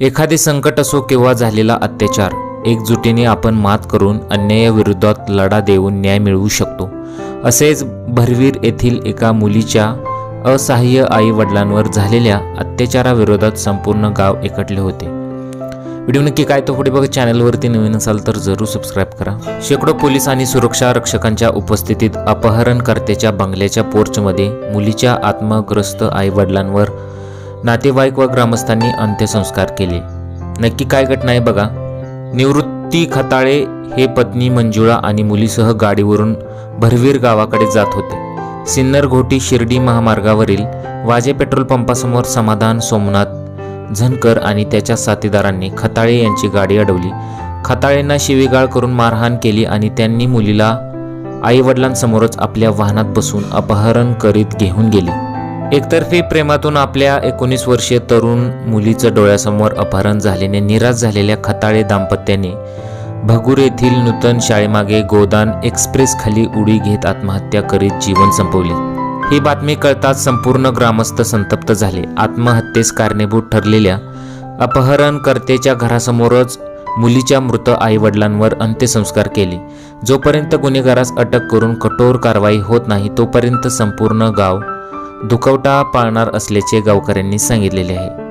एखादे संकट असो किंवा झालेला अत्याचार एकजुटीने आपण मात करून अन्यायाविरोधात लढा देऊन न्याय मिळवू शकतो. असेच भरवीर येथील एका मुलीच्या असहाय्य आई वडिलांवर झालेल्या अत्याचाराविरोधात संपूर्ण गाव एकटले होते. व्हिडिओ नक्की काय तो पुढे बघा चॅनलवरती नवीन असाल तर जरूर सबस्क्राईब करा. शेकडो पोलीस आणि सुरक्षा रक्षकांच्या उपस्थितीत अपहरणकर्त्याच्या बंगल्याच्या पोर्चमध्ये मुलीच्या आत्मग्रस्त आई वडिलांवर नातेवाईक व ग्रामस्थांनी अंत्यसंस्कार केले. नक्की काय घटना आहे बघा. निवृत्ती खताळे हे पत्नी मंजुळा आणि मुलीसह गाडीवरून भरवीर गावाकडे जात होते. सिन्नर घोटी शिर्डी महामार्गावरील वाजे पेट्रोल पंपासमोर समाधान सोमनाथ झनकर आणि त्याच्या साथीदारांनी खताळे यांची गाडी अडवली. खताळेंना शिवीगाळ करून मारहाण केली आणि त्यांनी मुलीला आईवडिलांसमोरच आपल्या वाहनात बसून अपहरण करीत घेऊन गेले. एकतर्फी प्रेमातून आपल्या एकोणीस वर्षीय तरुण मुलीचं डोळ्यासमोर अपहरण झाल्याने निराश झालेल्या खताळे दाम्पत्याने भगूर येथील नूतन शाळेमागे गोदान एक्सप्रेस खाली उडी घेत आत्महत्या करीत जीवन संपवले. ही बातमी कळताच संपूर्ण ग्रामस्थ संतप्त झाले. आत्महत्येस कारणीभूत ठरलेल्या अपहरणकर्त्याच्या घरासमोरच मुलीच्या मृत आईवडिलांवर अंत्यसंस्कार केले. जोपर्यंत गुन्हेगारास अटक करून कठोर कारवाई होत नाही तोपर्यंत संपूर्ण गाव दुखवटा पाळणार असल्याचे गावकऱ्यांनी सांगितलेले आहे.